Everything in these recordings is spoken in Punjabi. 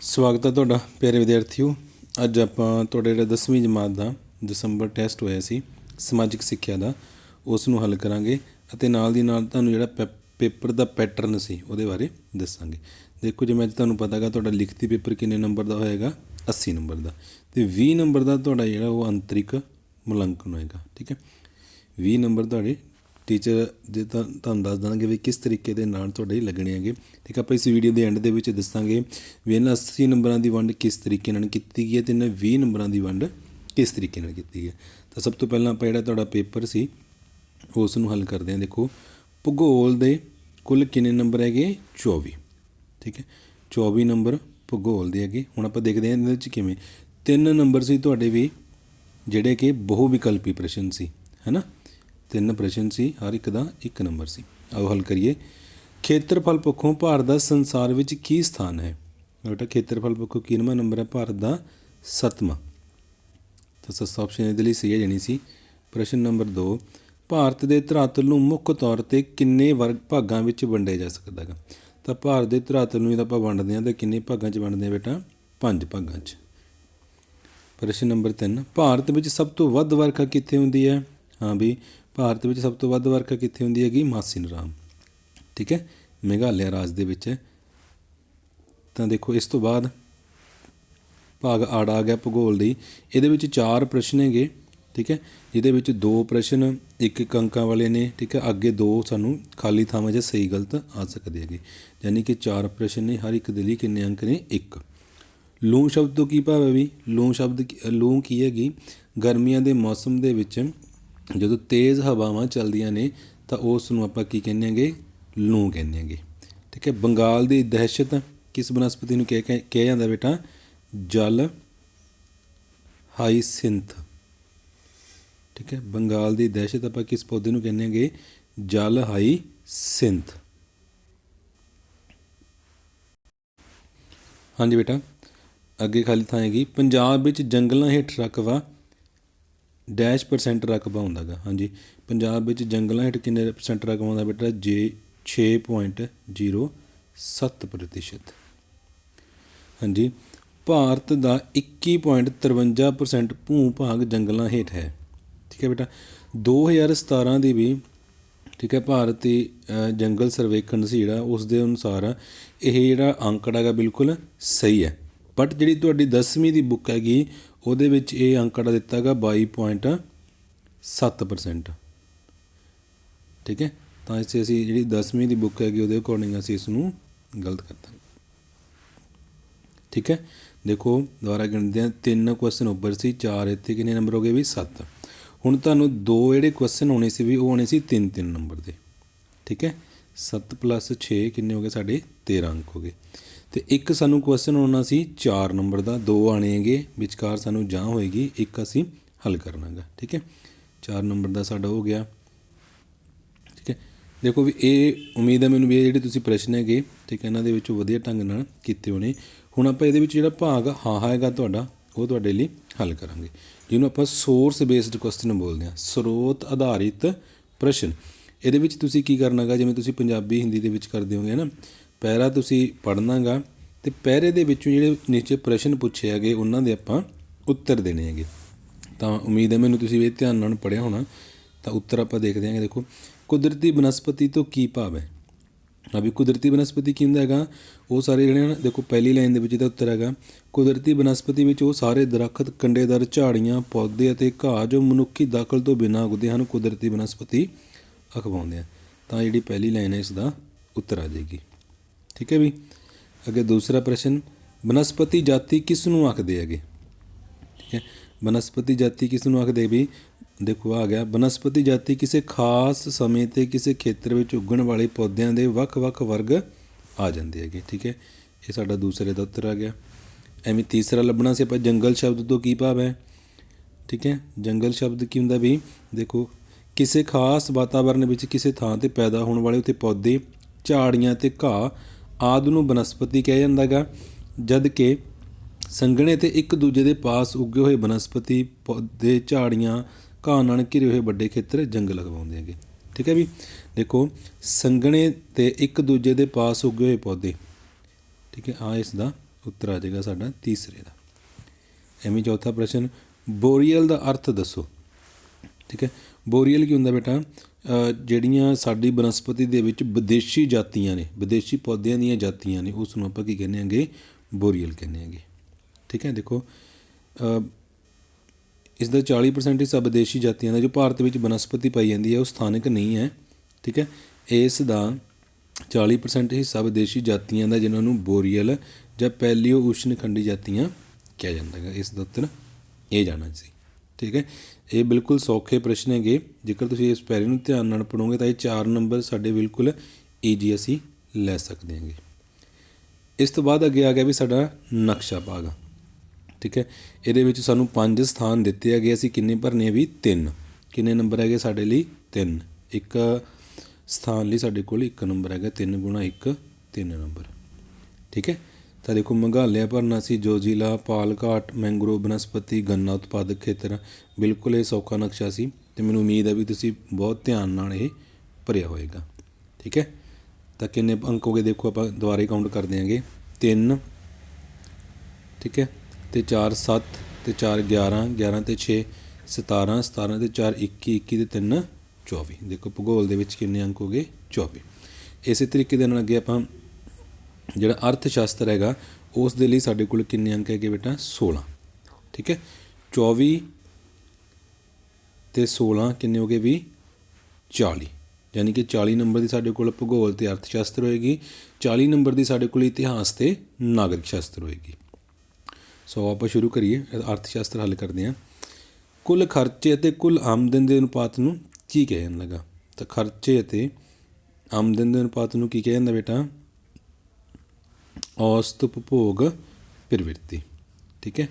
ਸਵਾਗਤ ਹੈ ਤੁਹਾਡਾ ਪਿਆਰੇ ਵਿਦਿਆਰਥੀਓ। ਅੱਜ ਆਪਾਂ ਤੁਹਾਡੇ ਜਿਹੜਾ 10ਵੀਂ ਜਮਾਤ ਦਾ ਦਸੰਬਰ ਟੈਸਟ ਹੋਇਆ ਸੀ, ਸਮਾਜਿਕ ਸਿੱਖਿਆ ਦਾ, ਉਸ ਨੂੰ ਹੱਲ ਕਰਾਂਗੇ ਅਤੇ ਨਾਲ ਦੀ ਨਾਲ ਤੁਹਾਨੂੰ ਜਿਹੜਾ ਪੈ- ਪੇਪਰ ਦਾ ਪੈਟਰਨ ਸੀ, ਉਹਦੇ ਬਾਰੇ ਦੱਸਾਂਗੇ। ਦੇਖੋ ਜਿਵੇਂ ਅੱਜ ਤੁਹਾਨੂੰ ਪਤਾ ਹੈਗਾ ਤੁਹਾਡਾ ਲਿਖਤੀ ਪੇਪਰ ਕਿੰਨੇ ਨੰਬਰ ਦਾ ਹੋਏਗਾ? 80 ਨੰਬਰ ਦਾ। ਤੇ 20 ਨੰਬਰ ਦਾ ਤੁਹਾਡਾ ਜਿਹੜਾ ਉਹ ਅੰਤਰਿਕ ਮੁਲਾਂਕਣ ਹੋਏਗਾ, ਠੀਕ ਹੈ? 20 ਨੰਬਰ ਤੁਹਾਡੇ ਟੀਚਰ ਜੇ ਤੁਹਾਨੂੰ ਦੱਸ ਦਾਂਗੇ ਵੀ ਕਿਸ ਤਰੀਕੇ ਦੇ ਨਾਲ ਤੁਹਾਡੇ ਲੱਗਣੇ ਹੈਗੇ। ਠੀਕ ਹੈ ਆਪਾਂ ਇਸ ਵੀਡੀਓ ਦੇ ਐਂਡ ਦੇ ਵਿੱਚ ਦੱਸਾਂਗੇ ਵੀ ਇਹਨਾਂ 80 ਨੰਬਰਾਂ ਦੀ ਵੰਡ ਕਿਸ ਤਰੀਕੇ ਨਾਲ ਕੀਤੀ ਗਈ ਹੈ ਤੇ ਇਹਨਾਂ 20 ਨੰਬਰਾਂ ਦੀ ਵੰਡ ਕਿਸ ਤਰੀਕੇ ਨਾਲ ਕੀਤੀ ਗਈ ਹੈ। ਤਾਂ ਸਭ ਤੋਂ ਪਹਿਲਾਂ ਆਪਾਂ ਜਿਹੜਾ ਤੁਹਾਡਾ ਪੇਪਰ ਸੀ, ਉਸ ਨੂੰ ਹੱਲ ਕਰਦੇ ਹਾਂ। ਦੇਖੋ, ਭੂਗੋਲ ਦੇ ਕੁੱਲ ਕਿੰਨੇ ਨੰਬਰ ਹੈਗੇ? 24 ਠੀਕ ਹੈ 24 ਨੰਬਰ ਭੂਗੋਲ ਦੇ ਹੈਗੇ। ਹੁਣ ਆਪਾਂ ਦੇਖਦੇ ਹਾਂ ਇਹਦੇ ਵਿੱਚ ਕਿਵੇਂ। ਤਿੰਨ ਨੰਬਰ ਸੀ ਤੁਹਾਡੇ ਵੀ, ਜਿਹੜੇ ਕਿ ਬਹੁ ਵਿਕਲਪੀ ਪ੍ਰਸ਼ਨ ਸੀ ਹੈਨਾ ਤਿੰਨ ਪ੍ਰਸ਼ਨ ਸੀ, ਹਰ ਇੱਕ ਦਾ ਇੱਕ ਨੰਬਰ ਸੀ। ਆਓ ਹੱਲ ਕਰੀਏ। ਖੇਤਰਫਲ ਪੱਖੋਂ ਭਾਰਤ ਦਾ ਸੰਸਾਰ ਵਿੱਚ ਕੀ ਸਥਾਨ ਹੈ? ਬੇਟਾ, ਖੇਤਰਫਲ ਪੱਖੋਂ ਕਿੰਨਵਾਂ ਨੰਬਰ ਹੈ? ਭਾਰਤ ਦਾ ਸੱਤਵਾਂ। ਤਾਂ ਸਸਤਾ ਆਪਸ਼ਨ ਇਹਦੇ ਲਈ ਸਹੀ ਹੈ, ਜਾਣੀ ਸੀ। ਪ੍ਰਸ਼ਨ ਨੰਬਰ 2 ਭਾਰਤ ਦੇ ਧਰਾਤਲ ਨੂੰ ਮੁੱਖ ਤੌਰ ਤੇ ਕਿੰਨੇ ਵਰਗ ਭਾਗਾਂ ਵਿੱਚ ਵੰਡਿਆ ਜਾ ਸਕਦਾ ਹੈ ਤਾਂ ਭਾਰਤ ਦੇ ਧਰਾਤਲ ਨੂੰ ਜਦੋਂ ਆਪਾਂ ਵੰਡਦੇ ਹਾਂ, ਤਾਂ ਕਿੰਨੇ ਭਾਗਾਂ 'ਚ ਵੰਡਦੇ ਹਾਂ ਬੇਟਾ? ਪੰਜ ਭਾਗਾਂ 'ਚ। ਪ੍ਰਸ਼ਨ ਨੰਬਰ 3 ਭਾਰਤ ਵਿੱਚ ਸਭ ਤੋਂ ਵੱਧ ਵਰਖਾ ਕਿੱਥੇ ਹੁੰਦੀ ਹੈ? ਹਾਂ ਵੀ ਭਾਰਤ ਵਿੱਚ ਸਭ ਤੋਂ ਵੱਧ ਵਰਖਾ ਕਿੱਥੇ ਹੁੰਦੀ ਹੈਗੀ? ਮਾਸਿਨਰਾਮ ਠੀਕ ਹੈ? ਮੇਘਾਲਿਆ ਰਾਜ ਦੇ ਵਿੱਚ। ਹੈ ਤਾਂ ਦੇਖੋ, ਇਸ ਤੋਂ ਬਾਅਦ ਭਾਗ ਆੜ ਆ ਗਿਆ ਭੂਗੋਲ ਦੀ। ਇਹਦੇ ਵਿੱਚ ਚਾਰ ਪ੍ਰਸ਼ਨ ਹੈਗੇ, ਠੀਕ ਹੈ? ਜਿਹਦੇ ਵਿੱਚ ਦੋ ਪ੍ਰਸ਼ਨ, ਇੱਕ ਇੱਕ ਅੰਕਾਂ ਵਾਲੇ ਨੇ, ਠੀਕ ਹੈ? ਅੱਗੇ ਦੋ ਸਾਨੂੰ ਖਾਲੀ ਥਾਵਾਂ 'ਚ ਸਹੀ ਗਲਤ ਆ ਸਕਦੇ ਹੈਗੇ। ਯਾਨੀ ਕਿ ਚਾਰ ਪ੍ਰਸ਼ਨ ਨੇ, ਹਰ ਇੱਕ ਦੇ ਲਈ ਕਿੰਨੇ ਅੰਕ ਨੇ? ਇੱਕ। ਲੂੰ ਸ਼ਬਦ ਤੋਂ ਕੀ ਭਾਵ ਹੈ ਵੀ? ਲੂੰ ਸ਼ਬਦ ਲੂੰ ਕੀ ਹੈਗੀ? ਗਰਮੀਆਂ ਦੇ ਮੌਸਮ ਦੇ ਵਿੱਚ ਜਦੋਂ ਤੇਜ਼ ਹਵਾਵਾਂ ਚੱਲਦੀਆਂ ਨੇ ਤਾਂ ਉਸ ਨੂੰ ਆਪਾਂ ਕੀ ਕਹਿੰਦੇ ਹਾਂਗੇ? ਲੂ ਕਹਿੰਦੇ ਹਾਂਗੇ। ਠੀਕ ਹੈ, ਬੰਗਾਲ ਦੀ ਦਹਿਸ਼ਤ ਕਿਸ ਬਨਸਪਤੀ ਨੂੰ ਕਹਿ ਕਿਹਾ- ਕਿਹਾ ਜਾਂਦਾ ਬੇਟਾ? ਜਲ ਹਾਈਸਿੰਥ ਠੀਕ ਹੈ, ਬੰਗਾਲ ਦੀ ਦਹਿਸ਼ਤ ਆਪਾਂ ਕਿਸ ਪੌਦੇ ਨੂੰ ਕਹਿੰਦੇ ਹਾਂਗੇ? ਜਲ ਹਾਈਸਿੰਥ ਹਾਂਜੀ ਬੇਟਾ, ਅੱਗੇ ਖਾਲੀ ਥਾਂ ਹੈਗੀ, ਪੰਜਾਬ ਵਿੱਚ ਜੰਗਲਾਂ ਹੇਠ ਰਕਵਾ ਡੈਸ਼ ਪਰਸੈਂਟ ਰਕਬਾ ਹੁੰਦਾ ਗਾ ਹਾਂਜੀ। ਪੰਜਾਬ ਵਿੱਚ ਜੰਗਲਾਂ ਹੇਠ ਕਿੰਨੇ ਪਰਸੈਂਟ ਰਕਬਾ ਹੁੰਦਾ ਬੇਟਾ? ਜੇ 6.07 ਪ੍ਰਤੀਸ਼ਤ। ਹਾਂਜੀ। ਭਾਰਤ ਦਾ 21.53% ਭੂ ਭਾਗ ਜੰਗਲਾਂ ਹੇਠ ਹੈ। ਠੀਕ ਹੈ ਬੇਟਾ? 2017 ਦੀ ਵੀ, ਠੀਕ ਹੈ, ਭਾਰਤੀ ਜੰਗਲ ਸਰਵੇਖਣ ਸੀ ਜਿਹੜਾ ਉਸ ਦੇ ਅਨੁਸਾਰ ਇਹ ਜਿਹੜਾ ਅੰਕੜਾ ਹੈਗਾ ਬਿਲਕੁਲ ਸਹੀ ਹੈ। ਬਟ ਜਿਹੜੀ ਤੁਹਾਡੀ 10ਵੀਂ ਦੀ ਬੁੱਕ ਹੈਗੀ, ਉਹਦੇ ਵਿੱਚ ਇਹ ਅੰਕੜਾ ਦਿੱਤਾ ਹੈਗਾ 22.7% ਠੀਕ ਹੈ? ਤਾਂ ਇਸ ਅਸੀਂ ਜਿਹੜੀ 10ਵੀਂ ਦੀ ਬੁੱਕ ਹੈਗੀ, ਉਹਦੇ ਅਕੋਰਡਿੰਗ ਅਸੀਂ ਇਸ ਨੂੰ ਗਲਤ ਕਰ ਦਾਂਗੇ ਠੀਕ ਹੈ? ਦੇਖੋ, ਦੁਬਾਰਾ ਗਿਣਦੇ ਹਾਂ। ਤਿੰਨ ਕੁਐਸਚਨ ਉੱਪਰ ਸੀ, ਚਾਰ ਇੱਥੇ ਕਿੰਨੇ ਨੰਬਰ ਹੋ ਗਏ ਵੀ? 7 ਹੁਣ ਤੁਹਾਨੂੰ ਦੋ ਜਿਹੜੇ ਕੁਐਸਚਨ ਹੋਣੇ ਸੀ ਵੀ, ਉਹ ਹੋਣੇ ਸੀ 3 3 ਨੰਬਰ ਦੇ। ਠੀਕ ਹੈ? 7 6 ਕਿੰਨੇ ਹੋ ਗਏ? ਸਾਡੇ 13 ਅੰਕ ਹੋ ਗਏ। ਤੇ ਇੱਕ ਸਾਨੂੰ ਕੁਐਸਚਨ ਆਉਣਾ ਸੀ 4 ਨੰਬਰ ਦਾ, ਦੋ ਆਣੇ ਹੈਗੇ ਵਿਚਕਾਰ ਸਾਨੂੰ ਜਾਂ ਹੋਏਗੀ, ਇੱਕ ਅਸੀਂ ਹੱਲ ਕਰਨਾਗਾ, ਠੀਕ ਹੈ? 4 ਨੰਬਰ ਦਾ ਸਾਡਾ ਹੋ ਗਿਆ, ਠੀਕ ਹੈ? ਦੇਖੋ ਵੀ ਇਹ ਉਮੀਦ ਹੈ ਮੈਨੂੰ ਵੀ ਇਹ ਜਿਹੜੇ ਤੁਸੀਂ ਪ੍ਰਸ਼ਨ ਹੈਗੇ, ਠੀਕ ਹੈ, ਇਹਨਾਂ ਦੇ ਵਿੱਚੋਂ ਵਧੀਆ ਢੰਗ ਨਾਲ ਕੀਤੇ ਹੋਣੇ। ਹੁਣ ਆਪਾਂ ਇਹਦੇ ਵਿੱਚ ਜਿਹੜਾ ਭਾਗ ਹਾਂ ਹੈਗਾ ਤੁਹਾਡਾ, ਉਹ ਤੁਹਾਡੇ ਲਈ ਹੱਲ ਕਰਾਂਗੇ। ਜਿਹਨੂੰ ਆਪਾਂ ਸੋਰਸ ਬੇਸਡ ਕੁਐਸਚਨ ਬੋਲਦੇ ਹਾਂ, ਸਰੋਤ ਆਧਾਰਿਤ ਪ੍ਰਸ਼ਨ। ਇਹਦੇ ਵਿੱਚ ਤੁਸੀਂ ਕੀ ਕਰਨਾਗਾ, ਜਿਵੇਂ ਤੁਸੀਂ ਪੰਜਾਬੀ ਹਿੰਦੀ ਦੇ ਵਿੱਚ ਕਰਦੇ ਹੋਗੇ ਨਾ? ਪਹਿਰਾ ਤੁਸੀਂ ਪੜ੍ਹਨਾਗਾ ਤੇ ਪਹਿਰੇ ਦੇ ਵਿੱਚੋਂ ਜਿਹੜੇ ਨੀਚੇ ਪ੍ਰਸ਼ਨ ਪੁੱਛੇ ਹੈਗੇ, ਉਹਨਾਂ ਦੇ ਆਪਾਂ ਉੱਤਰ ਦੇਣੇ ਹੈਗੇ। ਤਾਂ ਉਮੀਦ ਹੈ ਮੈਨੂੰ ਤੁਸੀਂ ਇਹ ਧਿਆਨ ਨਾਲ ਪੜ੍ਹਿਆ ਹੋਣਾ। ਤਾਂ ਉੱਤਰ ਆਪਾਂ ਦੇਖਦੇ ਹਾਂਗੇ, ਦੇਖੋ, ਕੁਦਰਤੀ ਬਨਸਪਤੀ ਤੋਂ ਕੀ ਭਾਵ ਹੈ? ਆ ਵੀ ਕੁਦਰਤੀ ਬਨਸਪਤੀ ਕੀ ਹੁੰਦਾ ਹੈਗਾ? ਉਹ ਸਾਰੇ ਜਿਹੜੇ ਹਨ, ਦੇਖੋ, ਪਹਿਲੀ ਲਾਈਨ ਦੇ ਵਿੱਚ ਇਹਦਾ ਉੱਤਰ ਹੈਗਾ। ਕੁਦਰਤੀ ਬਨਸਪਤੀ ਵਿੱਚ ਉਹ ਸਾਰੇ ਦਰਖਤ, ਕੰਡੇਦਾਰ, ਝਾੜੀਆਂ, ਪੌਦੇ ਅਤੇ ਘਾਹ ਜੋ ਮਨੁੱਖੀ ਦਾਖਲ ਤੋਂ ਬਿਨਾਂ ਉੱਗਦੇ ਹਨ, ਕੁਦਰਤੀ ਬਨਸਪਤੀ ਅਖਵਾਉਂਦੇ ਆ। ਤਾਂ ਜਿਹੜੀ ਪਹਿਲੀ ਲਾਈਨ ਹੈ, ਇਸ ਦਾ ਉੱਤਰ ਆ ਜਾਏਗੀ। ਠੀਕ ਹੈ ਵੀ? ਅੱਗੇ ਦੂਸਰਾ ਪ੍ਰਸ਼ਨ, ਬਨਸਪਤੀ ਜਾਤੀ ਕਿਸ ਨੂੰ ਆਖਦੇ ਹੈਗੇ? ਠੀਕ ਹੈ, ਬਨਸਪਤੀ ਜਾਤੀ ਕਿਸ ਨੂੰ ਆਖਦੇ ਵੀ, ਦੇਖੋ ਆ ਗਿਆ, ਬਨਸਪਤੀ ਜਾਤੀ ਕਿਸੇ ਖਾਸ ਸਮੇਂ ਤੇ ਕਿਸੇ ਖੇਤਰ ਵਿੱਚ ਉੱਗਣ ਵਾਲੇ ਪੌਦਿਆਂ ਦੇ ਵੱਖ-ਵੱਖ ਵਰਗ ਆ ਜਾਂਦੇ ਹੈਗੇ, ਠੀਕ ਹੈ? ਇਹ ਸਾਡਾ ਦੂਸਰੇ ਦਾ ਉੱਤਰ ਆ ਗਿਆ। ਐਵੇਂ ਤੀਸਰਾ ਲੱਭਣਾ ਸੀ ਆਪਾਂ, ਜੰਗਲ ਸ਼ਬਦ ਤੋਂ ਕੀ ਭਾਵ ਹੈ? ਠੀਕ ਹੈ, ਜੰਗਲ ਸ਼ਬਦ ਕੀ ਹੁੰਦਾ ਵੀ, ਦੇਖੋ, ਕਿਸੇ ਖਾਸ ਵਾਤਾਵਰਣ ਵਿੱਚ ਕਿਸੇ ਥਾਂ ਤੇ ਪੈਦਾ ਹੋਣ ਵਾਲੇ ਉੱਤੇ ਪੌਦੇ, ਝਾੜੀਆਂ ਤੇ ਘਾਹ ਆਦਿ ਨੂੰ ਬਨਸਪਤੀ ਕਿਹਾ ਜਾਂਦਾ ਗਾ ਜਦ ਕਿ ਸੰਘਣੇ ਤੇ ਇੱਕ ਦੂਜੇ ਦੇ ਪਾਸ ਉੱਗੇ ਹੋਏ ਬਨਸਪਤੀ ਪੌਦੇ ਝਾੜੀਆਂ ਘਾਹ ਨਾਲ ਘਿਰੇ ਹੋਏ ਵੱਡੇ ਖੇਤਰ ਜੰਗਲ ਲਗਵਾਉਂਦੇ ਹੈਗੇ। ਠੀਕ ਹੈ ਵੀ? ਦੇਖੋ, ਸੰਘਣੇ ਤੇ ਇੱਕ ਦੂਜੇ ਦੇ ਪਾਸ ਉੱਗੇ ਹੋਏ ਪੌਦੇ। ਠੀਕ ਹੈ ਆ ਇਸ ਦਾ ਉੱਤਰ ਆ ਜਾਏਗਾ ਸਾਡਾ ਤੀਸਰੇ ਦਾ। ਐਵੇਂ ਚੌਥਾ ਪ੍ਰਸ਼ਨ, ਬੋਰੀਅਲ ਦਾ ਅਰਥ ਦੱਸੋ। ਠੀਕ ਹੈ, ਬੋਰੀਅਲ ਕੀ ਹੁੰਦਾ ਬੇਟਾ? ਜਿਹੜੀਆਂ ਸਾਡੀ ਬਨਸਪਤੀ ਦੇ ਵਿੱਚ ਵਿਦੇਸ਼ੀ ਜਾਤੀਆਂ ਨੇ, ਵਿਦੇਸ਼ੀ ਪੌਦਿਆਂ ਦੀਆਂ ਜਾਤੀਆਂ ਨੇ ਉਸ ਨੂੰ ਆਪਾਂ ਕੀ ਕਹਿੰਦੇ ਆਂਗੇ ਬੋਰੀਅਲ ਕਹਿੰਦੇ ਆਂਗੇ ਠੀਕ ਹੈ, ਦੇਖੋ ਇਸ ਦਾ 40% ਹਿੱਸਾ ਵਿਦੇਸ਼ੀ ਜਾਤੀਆਂ ਦਾ, ਜੋ ਭਾਰਤ ਵਿੱਚ ਬਨਸਪਤੀ ਪਾਈ ਜਾਂਦੀ ਹੈ, ਉਹ ਸਥਾਨਕ ਨਹੀਂ ਹੈ। ਠੀਕ ਹੈ, ਇਸ ਦਾ 40% ਹਿੱਸਾ ਵਿਦੇਸ਼ੀ ਜਾਤੀਆਂ ਦਾ, ਜਿਨ੍ਹਾਂ ਨੂੰ ਬੋਰੀਅਲ ਜਾਂ ਪੈਲੀਓ ਉਸ਼ਨਖੰਡੀ ਜਾਤੀਆਂ ਕਿਹਾ ਜਾਂਦਾ ਹੈ ਇਸ ਦਾ ਉੱਤਰ ਇਹ ਜਾਣਾ ਸੀ ਠੀਕ ਹੈ? ਇਹ ਬਿਲਕੁਲ ਸੌਖੇ ਪ੍ਰਸ਼ਨ ਹੈਗੇ। ਜੇਕਰ ਤੁਸੀਂ ਇਸ ਪੈਰੇ ਨੂੰ ਧਿਆਨ ਨਾਲ ਪੜੋਗੇ ਤਾਂ ਇਹ 4 ਨੰਬਰ ਸਾਡੇ ਬਿਲਕੁਲ ਈਜੀ ਅਸੀਂ ਲੈ ਸਕਦੇ ਹਾਂਗੇ। ਇਸ ਤੋਂ ਬਾਅਦ ਅੱਗੇ ਆ ਗਿਆ ਵੀ ਸਾਡਾ ਨਕਸ਼ਾ ਭਾਗ। ਠੀਕ ਹੈ? ਇਹਦੇ ਵਿੱਚ ਸਾਨੂੰ ਪੰਜ ਸਥਾਨ ਦਿੱਤੇ ਹੈਗੇ। ਅਸੀਂ ਕਿੰਨੇ ਭਰਨੇ ਵੀ? ਤਿੰਨ। ਕਿੰਨੇ ਨੰਬਰ ਹੈਗੇ ਸਾਡੇ ਲਈ? ਤਿੰਨ। ਇੱਕ ਸਥਾਨ ਲਈ ਸਾਡੇ ਕੋਲ ਇੱਕ ਨੰਬਰ ਹੈਗਾ। 3 ਗੁਣਾ 1 3 ਨੰਬਰ। ਠੀਕ ਹੈ? ਤਾਂ ਦੇਖੋ ਮੰਗਾਲਿਆ ਭਰਨਾ ਸੀ ਜੋ ਜ਼ਿਲ੍ਹਾ ਪਾਲਘਾਟ ਮੈਂਗਰੋਵ ਬਨਸਪਤੀ, ਗੰਨਾ ਉਤਪਾਦਕ ਖੇਤਰ। ਬਿਲਕੁਲ ਇਹ ਸੌਖਾ ਨਕਸ਼ਾ ਸੀ ਤੇ ਮੈਨੂੰ ਉਮੀਦ ਹੈ ਵੀ ਤੁਸੀਂ ਬਹੁਤ ਧਿਆਨ ਨਾਲ ਇਹ ਭਰਿਆ ਹੋਏਗਾ। ਠੀਕ ਹੈ? ਤਾਂ ਕਿੰਨੇ ਅੰਕ ਹੋ ਗਏ ਦੇਖੋ ਆਪਾਂ ਦੁਬਾਰੇ ਕਾਊਂਟ ਕਰ ਦਿਆਂਗੇ। 3 ਠੀਕ ਹੈ? ਤੇ 4 7 ਤੇ 4 11 11 ਤੇ 6 17 17 ਤੇ 4 21 21 ਤੇ 3 24 ਦੇਖੋ ਭੂਗੋਲ ਦੇ ਵਿੱਚ ਕਿੰਨੇ ਅੰਕ ਹੋ ਗਏ? 24 ਇਸੇ ਤਰੀਕੇ ਦੇ ਨਾਲ ਅੱਗੇ ਆਪਾਂ ਜਿਹੜਾ ਅਰਥ ਸ਼ਾਸਤਰ ਹੈਗਾ, ਉਸ ਦੇ ਲਈ ਸਾਡੇ ਕੋਲ ਕਿੰਨੇ ਅੰਕ ਹੈਗੇ ਬੇਟਾ? 16 ਠੀਕ ਹੈ? 24 ਤੇ 16 ਕਿੰਨੇ ਹੋ ਗਏ? ਵੀ 40 ਯਾਨੀ ਕਿ 40 ਨੰਬਰ ਦੀ ਸਾਡੇ ਕੋਲ ਭੂਗੋਲ ਤੇ ਅਰਥ ਸ਼ਾਸਤਰ ਹੋਏਗੀ 40 ਨੰਬਰ ਦੀ ਸਾਡੇ ਕੋਲ ਇਤਿਹਾਸ ਤੇ ਨਾਗਰਿਕ ਸ਼ਾਸਤਰ ਹੋਏਗੀ। ਸੋ ਆਪਾਂ ਸ਼ੁਰੂ ਕਰੀਏ ਅਰਥ ਸ਼ਾਸਤਰ ਹੱਲ ਕਰਦੇ ਹਾਂ। ਕੁੱਲ ਖਰਚੇ ਅਤੇ ਕੁੱਲ ਆਮਦਨ ਦੇ ਅਨੁਪਾਤ ਨੂੰ ਕੀ ਕਹਿਣ ਲੱਗਾ ਤਾਂ ਖਰਚੇ ਅਤੇ ਆਮਦਨ ਦੇ ਅਨੁਪਾਤ ਨੂੰ ਕੀ ਕਹਿੰਦਾ ਬੇਟਾ? ਔਸਤ ਉਪਭੋਗ ਪ੍ਰਵਿਰਤੀ। ਠੀਕ ਹੈ?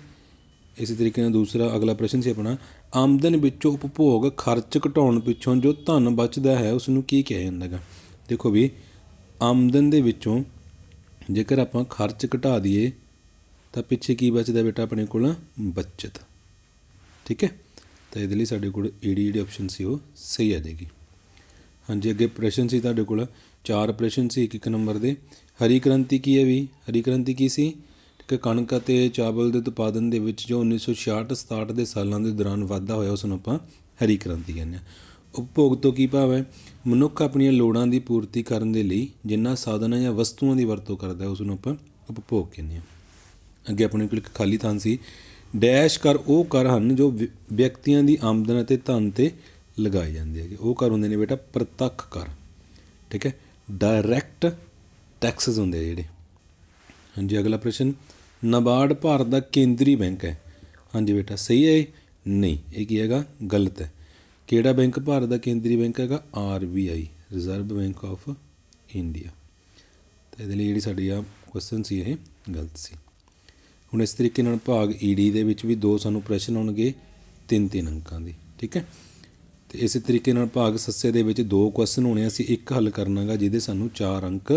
ਇਸੇ ਤਰੀਕੇ ਨਾਲ ਦੂਸਰਾ ਅਗਲਾ ਪ੍ਰਸ਼ਨ ਸੀ ਆਪਣਾ, ਆਮਦਨ ਵਿੱਚੋਂ ਉਪਭੋਗ ਖਰਚ ਘਟਾਉਣ ਪਿੱਛੋਂ ਜੋ ਧਨ ਬਚਦਾ ਹੈ ਉਸ ਨੂੰ ਕੀ ਕਿਹਾ ਜਾਂਦਾ ਹੈ ਦੇਖੋ ਵੀ, ਆਮਦਨ ਦੇ ਵਿੱਚੋਂ ਜੇਕਰ ਆਪਾਂ ਖਰਚ ਘਟਾ ਦਈਏ, ਤਾਂ ਪਿੱਛੇ ਕੀ ਬਚਦਾ ਬੇਟਾ ਆਪਣੇ ਕੋਲ? ਬਚਤ। ਠੀਕ ਹੈ? ਤਾਂ ਇਹਦੇ ਲਈ ਸਾਡੇ ਕੋਲ ਈਡੀ ਜਿਹੜੀ ਆਪਸ਼ਨ ਸੀ, ਉਹ ਸਹੀ ਆ ਜਾਏਗੀ। ਹਾਂਜੀ, ਅੱਗੇ ਪ੍ਰਸ਼ਨ ਸੀ ਤੁਹਾਡੇ ਕੋਲ ਚਾਰ ਪ੍ਰਸ਼ਨ ਸੀ ਇੱਕ ਇੱਕ ਨੰਬਰ ਦੇ। ਹਰੀ ਕ੍ਰਾਂਤੀ ਕੀ ਹੈ ਵੀ? ਹਰੀ ਕ੍ਰਾਂਤੀ ਕੀ ਸੀ? ਕਿ ਕਣਕ ਅਤੇ ਚਾਵਲ ਦੇ ਉਤਪਾਦਨ ਦੇ ਵਿੱਚ ਜੋ 1966-67 ਦੇ ਸਾਲਾਂ ਦੇ ਦੌਰਾਨ ਵਾਧਾ ਹੋਇਆ, ਉਸ ਨੂੰ ਆਪਾਂ ਹਰੀ ਕ੍ਰਾਂਤੀ ਕਹਿੰਦੇ ਹਾਂ। ਉਪਭੋਗ ਤੋਂ ਕੀ ਭਾਵ ਹੈ? ਮਨੁੱਖ ਆਪਣੀਆਂ ਲੋੜਾਂ ਦੀ ਪੂਰਤੀ ਕਰਨ ਦੇ ਲਈ ਜਿੰਨਾ ਸਾਧਨਾਂ ਜਾਂ ਵਸਤੂਆਂ ਦੀ ਵਰਤੋਂ ਕਰਦਾ ਹੈ, ਉਸ ਨੂੰ ਆਪਾਂ ਉਪਭੋਗ ਕਹਿੰਦੇ ਹਾਂ। ਅੱਗੇ ਆਪਣੇ ਕੋਲ ਇੱਕ ਖਾਲੀ ਥਾਂ ਸੀ। ਡੈਸ਼ ਕਰ ਉਹ ਕਰ ਹਨ ਜੋ ਵਿ- ਵਿਅਕਤੀਆਂ ਦੀ ਆਮਦਨ ਅਤੇ ਧਨ ਤੇ ਲਗਾਏ ਜਾਂਦੇ ਹੈਗੇ। ਉਹ ਕਰ ਹੁੰਦੇ ਨੇ ਬੇਟਾ ਪ੍ਰਤੱਖ ਕਰ। ਠੀਕ ਹੈ? ਡਾਇਰੈਕਟ ਟੈਕਸਸ ਹੁੰਦੇ ਆ ਜਿਹੜੇ। ਹਾਂਜੀ, ਅਗਲਾ ਪ੍ਰਸ਼ਨ, ਨਾਬਾਰਡ ਭਾਰਤ ਦਾ ਕੇਂਦਰੀ ਬੈਂਕ ਹੈ। ਹਾਂਜੀ ਬੇਟਾ, ਸਹੀ ਹੈ ਇਹ? ਨਹੀਂ, ਇਹ ਕੀ ਹੈਗਾ? ਗਲਤ ਹੈ। ਕਿਹੜਾ ਬੈਂਕ ਭਾਰਤ ਦਾ ਕੇਂਦਰੀ ਬੈਂਕ ਹੈਗਾ? RBI reserve bank of India ਤਾਂ ਇਹਦੇ ਲਈ ਜਿਹੜੀ ਸਾਡੀ ਆ ਕੁਐਸਚਨ ਸੀ, ਇਹ ਗਲਤ ਸੀ। ਹੁਣ ਇਸ ਤਰੀਕੇ ਨਾਲ ਭਾਗ ਈਡੀ ਦੇ ਵਿੱਚ ਵੀ ਦੋ ਸਾਨੂੰ ਪ੍ਰਸ਼ਨ ਆਉਣਗੇ, ਤਿੰਨ ਤਿੰਨ ਅੰਕਾਂ ਦੇ। ਠੀਕ ਹੈ? ਤੇ ਇਸੇ ਤਰੀਕੇ ਨਾਲ ਭਾਗ ਸੱਸੇ ਦੇ ਵਿੱਚ ਦੋ ਕੁਐਸਚਨ ਹੋਣੇ ਅਸੀਂ ਇੱਕ ਹੱਲ ਕਰਨਾਗਾ ਜਿਹਦੇ ਸਾਨੂੰ 4 ਅੰਕ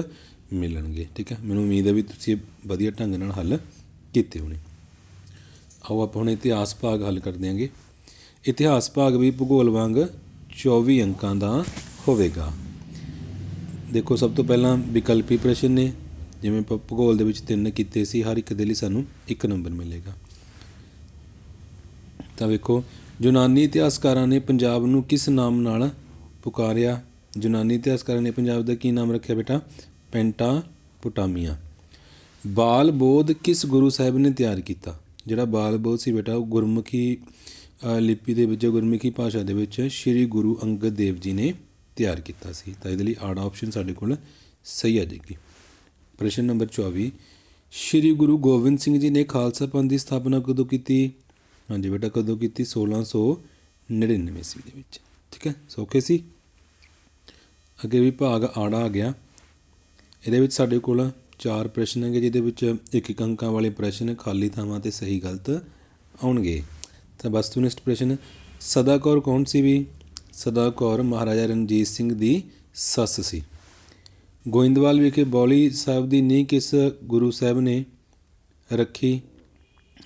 ਮਿਲਣਗੇ, ਠੀਕ ਹੈ ਮੈਨੂੰ ਉਮੀਦ ਹੈ ਵੀ ਤੁਸੀਂ ਵਧੀਆ ਢੰਗ ਨਾਲ ਹੱਲ ਕੀਤੇ ਹੋਣੇ। ਆਓ ਆਪਾਂ ਹੁਣ ਇਤਿਹਾਸ ਭਾਗ ਹੱਲ ਕਰ ਦਿਆਂਗੇ ਇਤਿਹਾਸ ਭਾਗ ਵੀ ਭੂਗੋਲ ਵਾਂਗ 24 ਅੰਕਾਂ ਦਾ ਹੋਵੇਗਾ। ਦੇਖੋ, ਸਭ ਤੋਂ ਪਹਿਲਾਂ ਵਿਕਲਪੀ ਪ੍ਰਸ਼ਨ ਨੇ, ਜਿਵੇਂ ਆਪਾਂ ਭੂਗੋਲ ਦੇ ਵਿੱਚ ਤਿੰਨ ਕੀਤੇ ਸੀ, ਹਰ ਇੱਕ ਦੇ ਲਈ ਸਾਨੂੰ ਇੱਕ ਨੰਬਰ ਮਿਲੇਗਾ। ਤਾਂ ਵੇਖੋ ਯੂਨਾਨੀ ਇਤਿਹਾਸਕਾਰਾਂ ਨੇ ਪੰਜਾਬ ਨੂੰ ਕਿਸ ਨਾਮ ਨਾਲ ਪੁਕਾਰਿਆ? ਯੂਨਾਨੀ ਇਤਿਹਾਸਕਾਰਾਂ ਨੇ ਪੰਜਾਬ ਦਾ ਕੀ ਨਾਮ ਰੱਖਿਆ ਬੇਟਾ? ਪੈਂਟਾ ਪੁਟਾਮੀਆ। ਬਾਲ ਬੋਧ ਕਿਸ ਗੁਰੂ ਸਾਹਿਬ ਨੇ ਤਿਆਰ ਕੀਤਾ? ਜਿਹੜਾ ਬਾਲ ਬੋਧ ਸੀ ਬੇਟਾ, ਉਹ ਗੁਰਮੁਖੀ ਲਿਪੀ ਦੇ ਵਿੱਚ, ਗੁਰਮੁਖੀ ਭਾਸ਼ਾ ਦੇ ਵਿੱਚ ਸ੍ਰੀ ਗੁਰੂ ਅੰਗਦ ਦੇਵ ਜੀ ਨੇ ਤਿਆਰ ਕੀਤਾ ਸੀ। ਤਾਂ ਇਹਦੇ ਲਈ ਆੜਾ ਆਪਸ਼ਨ ਸਾਡੇ ਕੋਲ ਸਹੀ ਆ ਜਾਏਗੀ। ਪ੍ਰਸ਼ਨ ਨੰਬਰ 24 ਸ੍ਰੀ ਗੁਰੂ ਗੋਬਿੰਦ ਸਿੰਘ ਜੀ ਨੇ ਖਾਲਸਾ ਪੰਥ ਦੀ ਸਥਾਪਨਾ ਕਦੋਂ ਕੀਤੀ? ਹਾਂਜੀ, ਬੇਟਾ ਕਦੋਂ ਕੀਤੀ? 1699 ਈਸਵੀ ਦੇ ਵਿੱਚ। ਠੀਕ ਹੈ? ਸੌਖੇ ਸੀ? ਅੱਗੇ ਵੀ ਭਾਗ ਆੜਾ ਆ ਗਿਆ। ਇਹਦੇ ਵਿੱਚ ਸਾਡੇ ਕੋਲ ਚਾਰ ਪ੍ਰਸ਼ਨ ਹੈਗੇ, ਜਿਹਦੇ ਵਿੱਚ ਇੱਕ ਇੱਕ ਅੰਕਾਂ ਵਾਲੇ ਪ੍ਰਸ਼ਨ ਖਾਲੀ ਥਾਵਾਂ ਤੇ ਸਹੀ ਗਲਤ ਆਉਣਗੇ। ਤਾਂ ਵਸਤੂਨਿਸ਼ਟ ਪ੍ਰਸ਼ਨ, ਸਦਾ ਕੌਰ ਕੌਣ ਸੀ ਵੀ? ਸਦਾ ਕੌਰ ਮਹਾਰਾਜਾ ਰਣਜੀਤ ਸਿੰਘ ਦੀ ਸੱਸ ਸੀ। ਗੋਇੰਦਵਾਲ ਵਿਖੇ ਬੌਲੀ ਸਾਹਿਬ ਦੀ ਨੀਂਹ ਕਿਸ ਗੁਰੂ ਸਾਹਿਬ ਨੇ ਰੱਖੀ?